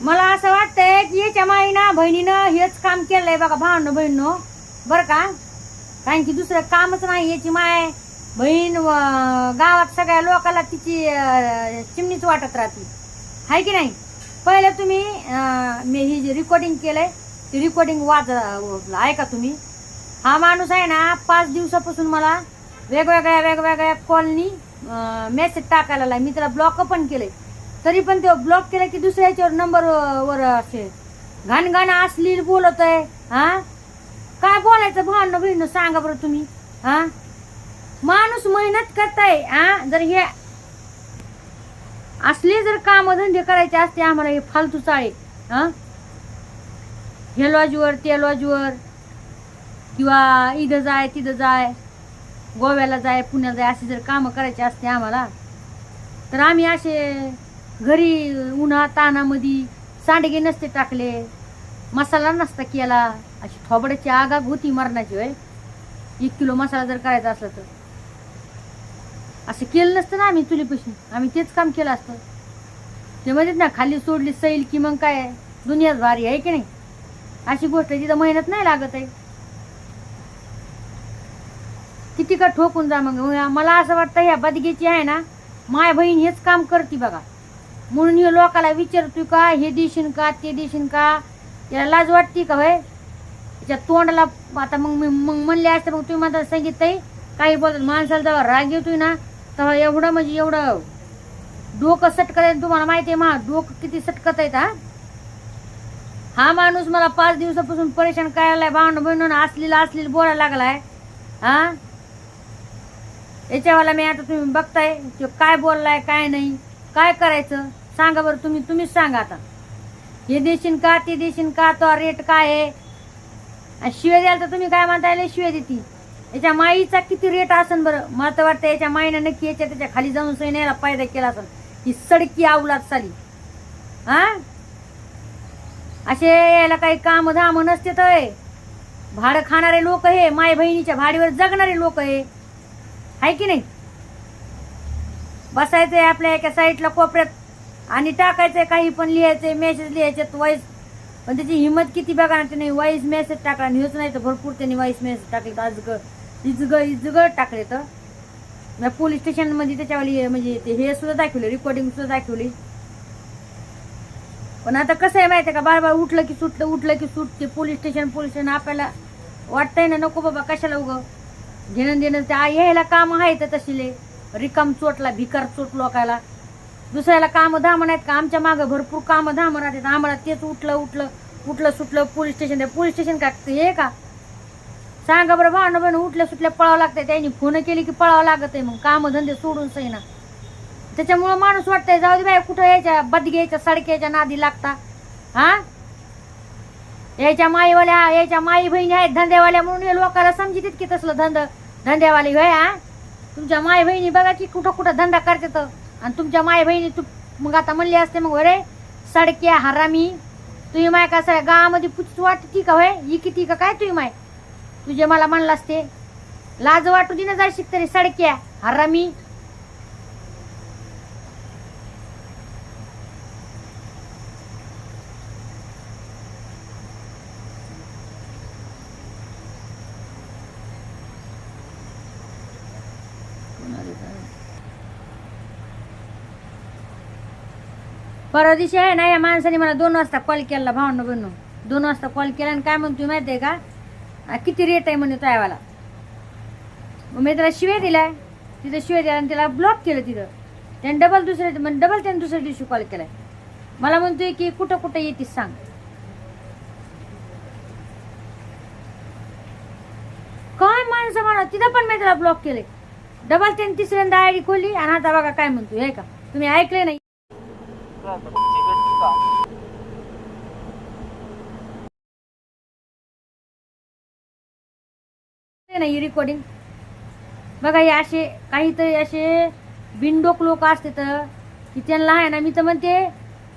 मला असं वाटतंय की याच्या माईना बहिणीनं हेच काम केलंय बघा भावनं बहिणीनं. बरं का? कारण की दुसरं कामच नाही याची माय. बहीण गावात सगळ्या लोकाला तिची चिमणीच वाटत राहते. हाय की नाही? पहिले तुम्ही मी ही जी रेकॉर्डिंग केलंय ती रेकॉर्डिंग वाच ऐका तुम्ही. हा माणूस आहे ना पाच दिवसापासून मला वेगवेगळ्या वेगवेगळ्या कॉलनी मेसेज टाकायला लागला. मी त्याला ब्लॉक पण केलंय. तरी पण ते ब्लॉक केलं की दुसऱ्या याच्यावर नंबर वर असे. घाण घाण असली बोलत आहे हा? काय बोलायचं भावनं बहिण सांगा बरं तुम्ही हा? माणूस मेहनत करताय हा? जर हे असले जर काम धंदे करायचे असते आम्हाला हे फालतू चाळे हा? हे लॉजवर ते लॉजवर किंवा इथं जाय तिथं जाय गोव्याला जाय पुण्याला जाय असे जर कामं करायचे असते आम्हाला तर आम्ही असे घरी उन्हा तानामध्ये सांडगे नसते टाकले मसाला नसता केला अशी थोबड्याची आगाग होती मरणाची होय? एक किलो मसाला जर करायचा असला तर. असं केलं नसतं ना आम्ही चुलीपाशी. आम्ही तेच काम केलं असतं. ते म्हणतात ना खाली सोडली सैल की मग काय? दुनियाच भारी आहे की नाही? अशी गोष्ट आहे, तिथं मेहनत नाही लागत आहे. किती का ठोकून जा मग. मला असं वाटतं ह्या बदगेची आहे ना माय बहीण हेच काम करते बघा. म्हणून हे लोकाला विचारतोय का हे देशील का ते देशील का? याला लाज वाटते का होय? त्याच्या तोंडाला आता मग मी- मग म्हणले असते मग तुम्ही माझा सांगितलंय काही बोलत माणसाला जेव्हा राग येतोय ना तेव्हा एवढं म्हणजे एवढं डोकं सटकत आहे तुम्हाला माहिती आहे मा डोकं किती सटकत आहेत हा हा माणूस मला पाच दिवसापासून परेशान करायला भांडण बहिणून असलेला असलेलं बोलायला लागलाय. हा? याच्यावाला मी आता तुम्ही बघताय तो काय बोललाय काय नाही. काय करायचं? सांगा बरं तुम्ही तुम्हीच सांगा आता. हे देशील का ते देशील का तो रेट काय आहे? आणि शिवे द्याल तर तुम्ही काय म्हणता येईल शिवे देती? याच्या माईचा किती रेट असन बरं? मला तर वाटतं याच्या माईनं नक्की याच्या त्याच्याखाली जाऊन सैन्याला फायदा केला असेल ही सडकी आवलात साली. हा? असे यायला काही काम धाम नसते तर भाडं खाणारे लोक हे माय बहिणीच्या भाडीवर जगणारे लोक हे. आहे की नाही? बसायचंय आपल्या एका साईडला कोपऱ्यात आणि टाकायचंय काही पण लिहायचंय मेसेज लिहायचे वॉईस पण त्याची हिंमत किती बघा ना त्याने वॉईस मेसेज टाकला आणि हेच नाही तर भरपूर त्यांनी वॉईस मेसेज टाकले तर आज इजग इजग टाकले तर. पोलीस स्टेशनमध्ये त्याच्यावाली म्हणजे ते हे सुद्धा दाखवले रेकॉर्डिंग सुद्धा दाखवली. पण आता कसं आहे माहिती आहे का बार बार उठलं की सुटलं उठलं की सुटते. पोलीस स्टेशन पोलीस स्टेशन आपल्याला वाटतंय ना नको बाबा कशाला उगं? घेणं देणं ते यायला काम आहेत तशीले रिकाम चोटला भिकार चोट लोकायला. दुसऱ्याला काम धाम नाहीत का? आमच्या मागं भरपूर काम धाम आहेत. आम्हाला तेच उठलं उठलं उठलं सुटलं पोलीस स्टेशन पोलीस स्टेशन का हे का? सांगा बरं भांडण बन उठल्या सुटल्या पळावं लागतंय. त्यांनी फोन केली की पळावं लागत आहे मग. काम धंदे सोडून ना त्याच्यामुळं माणूस वाटतंय जाऊ दे बाय कुठं यायच्या? बदग्याच्या सडक्याच्या नादी लागता. हा? यायच्या माईवाल्या यायच्या माई बहिणी आहेत धंद्यावाल्या म्हणून हे लोकांना समजित की तसलं धंद? धंद्यावाली होय हा? तुमच्या माय बहिणी बघा की कुठं कुठं धंदा करतात. आणि तुमच्या माय बहिणी तू मग आता म्हणली असते मग अरे सडक्या हरामी तुझी माय का सगळ्या गावामध्ये पुच वाटती का होय? ही किती का काय तुझी माय? तुझे मला म्हणलं असते लाज वाटू दे ना तरी सडक्या हरामी. परवा दिवशी आहे ना या माणसाने मला दोन वाजता कॉल केला भावनं बनू दोन वाजता कॉल केला आणि काय म्हणतो माहिती आहे का किती रेट आहे म्हणतो त्यावाला मग मी त्याला शिव्या दिलाय. तिथं शिव्या दिला आणि त्याला ब्लॉक केलं तिथं. त्याने डबल दुसऱ्या म्हणजे डबल त्याने दुसऱ्या दिवशी कॉल केलाय. मला म्हणतोय की कुठं कुठं येतीस सांग. काय माणसं म्हणा तिथं पण मी त्याला ब्लॉक केले डबल त्याने तिसऱ्यांदा आयडी खोली आणि आता बघा काय म्हणतो हे का? तुम्ही ऐकले नाही. तुमची भेटली का नाही रेकॉर्डिंग बघा हे असे काहीतरी असे बिनडोक लोक असते तर की त्यांना आहे ना मी तर म्हणते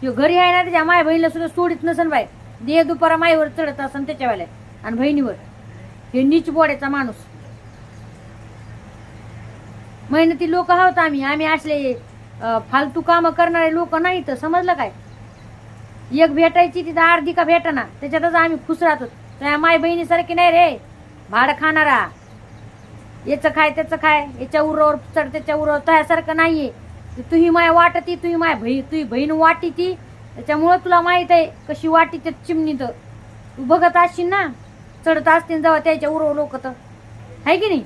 ह्यो घरी आहे ना त्याच्या माय बहिणीला सुद्धा सोडित नसन बाय दे दुपारा माईवर चढत असन त्याच्यावाल्या आणि बहिणीवर. हे नीच बोड्याचा माणूस. मेहनती लोक आहोत आम्ही. आम्ही असले फालतू कामं करणारे लोक नाही तर समजलं काय? एक भेटायची तिथं अर्धी का भेटना त्याच्यातच आम्ही खुश राहतो. त्या माय बहिणीसारखी नाही रे भाडं खाणारा. याचं खाय त्याचं खाय याच्या उरावर चढ त्याच्या उरावर त्यासारखं नाहीये. आहे तुही माय वाटती तुही माय बही तुही बहीण वाटी ती त्याच्यामुळं तुला माहीत आहे कशी वाटी त्या चिमणीत तू बघत असशील ना चढत असतील जेव्हा त्याच्या उरव लोक तर. आहे की नाही?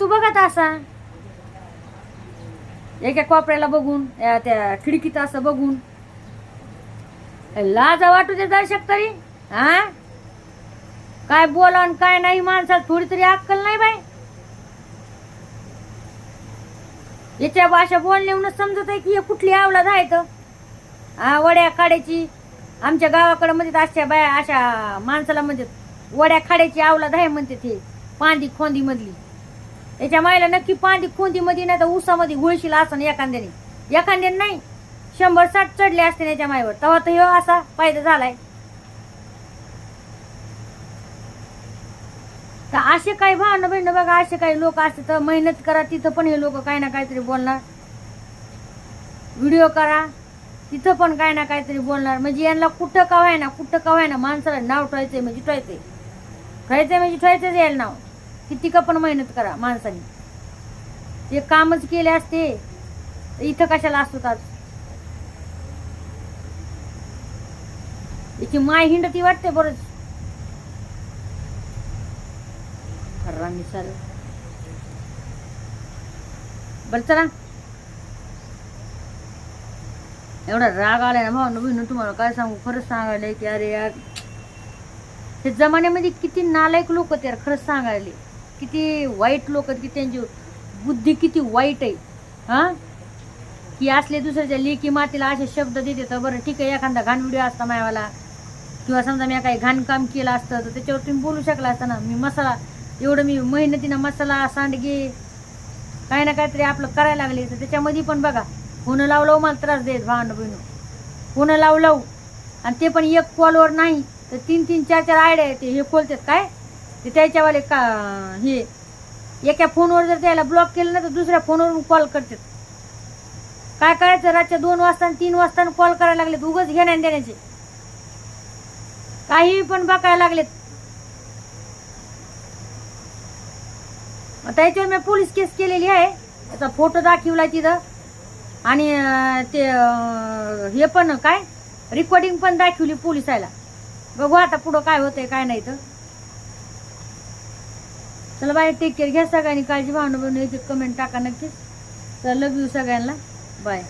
तू बघत असा. एका कोपऱ्याला बघून त्या खिडकीत असं बघून. लाज वाटू दे दर्शक तरी हा? काय बोला काय नाही माणसाला थोडी तरी अक्कल नाही बाई. याच्या भाषा बोलण्याहून समजत आहे की हे कुठली आवलाद आहे तर हा वड्या खाड्याची आमच्या गावाकडे म्हणजे अशा बाया अशा माणसाला म्हणजे वड्या खाड्याची आवलाद आहे म्हणते ते पांदी खोंदी मधली त्याच्या मायला नक्की पांदी खोंदी मध्ये नाही तर उसामध्ये गुळशील असं एखाद्याने. एखाद्याने नाही शंभर साठ चढले असते याच्या मायवर. तेव्हा तर ह्यो असा फायदा झालाय. तर असे काही भावना बहिण बघा असे काही लोक असते तर मेहनत करा तिथं पण हे लोक काही ना काहीतरी बोलणार. व्हिडिओ करा तिथं पण काय ना काहीतरी बोलणार. म्हणजे यांना कुठं का ना कुठं का ना माणसाला नाव ठेवायचंय म्हणजे ठेवायचंय. ठेवायचंय म्हणजे ठेवायचंच यायला नाव. किती का पण मेहनत करा माणसाने. ते कामच केले असते इथं कशाला असतो आज? याची माय हिंडती वाटते बरंच खर्रांनी चालेल चला. एवढा राग आलाय ना भाऊ बहिण तुम्हाला काय सांगू? खरंच सांगायला की अरे यार हे जमान्यामध्ये किती नालायक लोक ते यार खरंच सांगायले किती वाईट लोक की त्यांची बुद्धी किती वाईट आहे. हा? की असले दुसऱ्याच्या लेखी मातीला असे शब्द देते तर बरं ठीक आहे एखादा घाण व्हिडिओ असता मायावाला किंवा समजा मी काही घाणकाम केलं असतं तर त्याच्यावर तुम्ही बोलू शकला असता ना. मी मसाला एवढं मी मेहनतीनं मसाला सांडगे काही ना काहीतरी आपलं करायला लागले. तर त्याच्यामध्ये पण बघा फोनं लाव लावू मला त्रास देत भावंड बहिणू. फोनं लाव लावू आणि ते पण एक कॉलवर नाही तर तीन तीन चार चार आयडिया येते हे खोलतात. काय? ते त्याच्यावाले का हे एका फोनवर जर त्याला ब्लॉक केलं ना तर दुसऱ्या फोनवरून कॉल करतात. काय करायचं? रातच्या दोन वाजता आणि तीन वाजता कॉल करायला लागलेत. उगच घेण्या देण्याचे. काही पण बघायला लागलेत. आता याच्यावर मी पोलीस केस केलेली आहे. त्याचा फोटो दाखवला तिथं. आणि ते हे पण काय? रेकॉर्डिंग पण दाखवली पोलिसाला. बघू आता पुढं काय होतंय काय नाही तर. चला बाय टेक केअर घ्या सगळ्यांनी काळजी भावना बनवून कमेंट टाका नक्कीच. तर लव यू सगळ्यांना. बाय